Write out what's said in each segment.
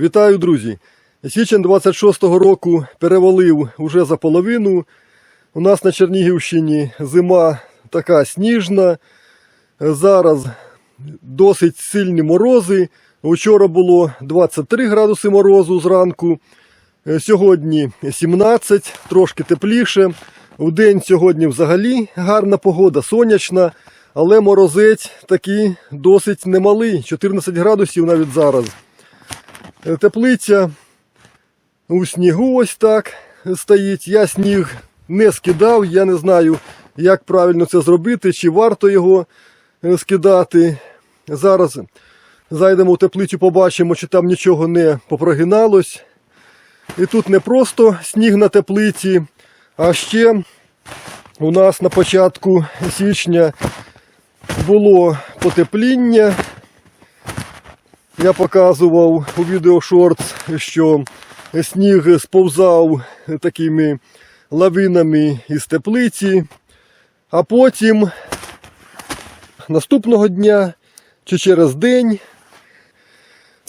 Вітаю, друзі! Січень 26-го року перевалив уже за половину. У нас на Чернігівщині зима така сніжна. Зараз досить сильні морози. Вчора було 23 градуси морозу зранку. Сьогодні 17, трошки тепліше. У день сьогодні взагалі гарна погода, сонячна, але морозець такий досить немалий, 14 градусів навіть зараз. Е, Теплиця у снігу ось так стоїть. Я сніг не скидав, я не знаю, як правильно це зробити, чи варто його е, скидати. Зараз зайдемо в теплицю, побачимо, чи там нічого не попрогиналось. І тут не просто сніг на теплиці, а ще у нас на початку січня було потепління. Я показував у відео шортс, що сніг сповзав такими лавинами із теплиці, а потім наступного дня чи через день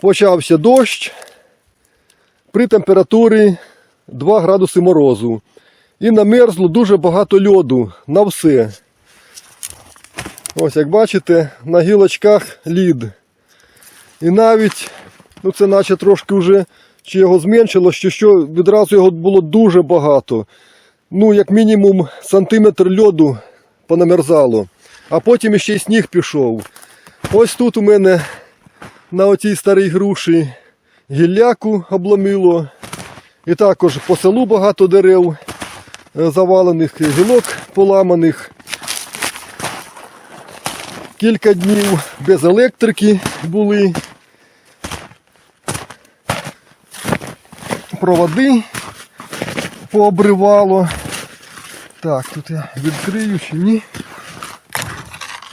почався дощ при температурі 2 градуси морозу. І намерзло дуже багато льоду на все. Ось як бачите, на гілочках лід. І навіть, ну це наче трошки вже чи його зменшило, що, що відразу його було дуже багато. Ну, як мінімум, сантиметр льоду понамерзало. А потім іще й сніг пішов. Ось тут у мене на отій старій груші гілляку обломило. І також по селу багато дерев е, завалених, гілок поламаних. Кілька днів без електрики були. Проводи пообривало. Так, тут я відкрию чи ні.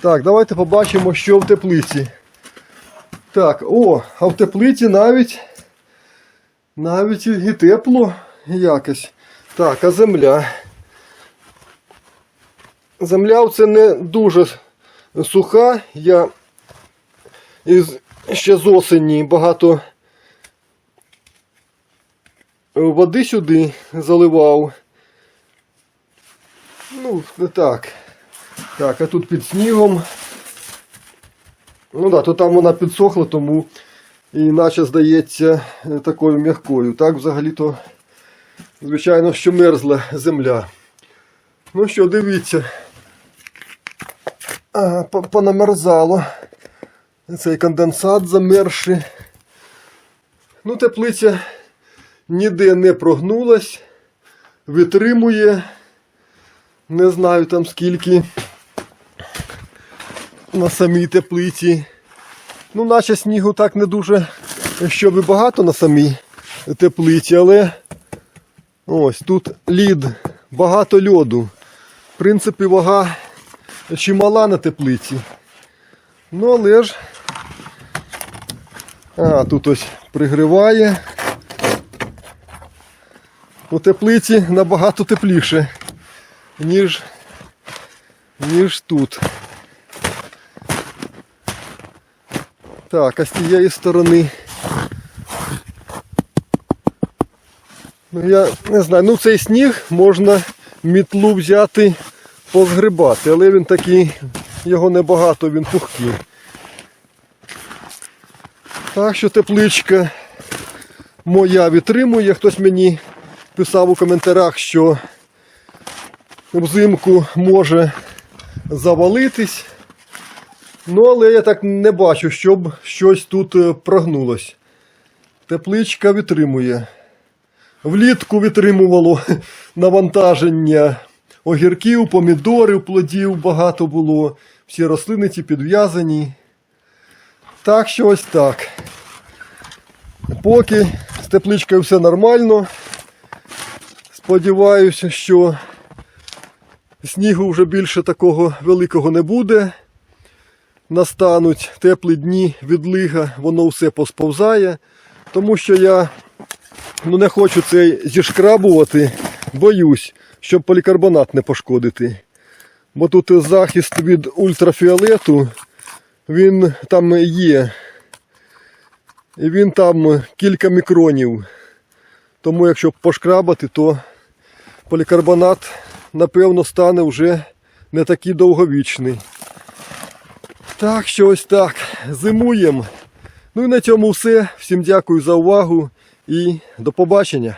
Так, давайте побачимо, що в теплиці. Так, о, а в теплиці навіть навіть і тепло якось. Так, а земля. Земля це не дуже суха. Я із, ще з осені багато води сюди заливав. Ну, не так. Так, а тут під снігом. Ну так, то там вона підсохла, тому і наче здається е, такою м'якою. Так, взагалі-то, звичайно, що мерзла земля. Ну що, дивіться. А, понамерзало. Цей конденсат замерзший. Ну, теплиця ніде не прогнулась, витримує. Не знаю там скільки на самій теплиці. Ну, наче снігу так не дуже, щоб і багато на самій теплиці, але ось тут лід, багато льоду. В принципі, вага чимала на теплиці. Ну, але ж. А, тут ось пригріває. У теплиці набагато тепліше, ніж, ніж тут. Так, а з тієї сторони. Ну, я не знаю, ну цей сніг можна мітлу взяти позгрибати, але він такий, його небагато, він пухкий. Так що тепличка моя витримує. Хтось мені писав у коментарях, що взимку може завалитись. Ну, але я так не бачу, щоб щось тут е, прогнулось. Тепличка витримує. Влітку витримувало навантаження огірків, помідорів, плодів багато було. Всі рослини ці підв'язані. Так що ось так. Поки з тепличкою все нормально. Сподіваюся, що снігу вже більше такого великого не буде. Настануть теплі дні, відлига, воно все посповзає. Тому що я ну, не хочу цей зішкрабувати, боюсь, щоб полікарбонат не пошкодити. Бо тут захист від ультрафіолету, він там є. І він там кілька мікронів. Тому якщо пошкрабати, то полікарбонат, напевно, стане вже не такий довговічний. Так, що ось так. Зимуємо. Ну і на цьому все. Всім дякую за увагу і до побачення.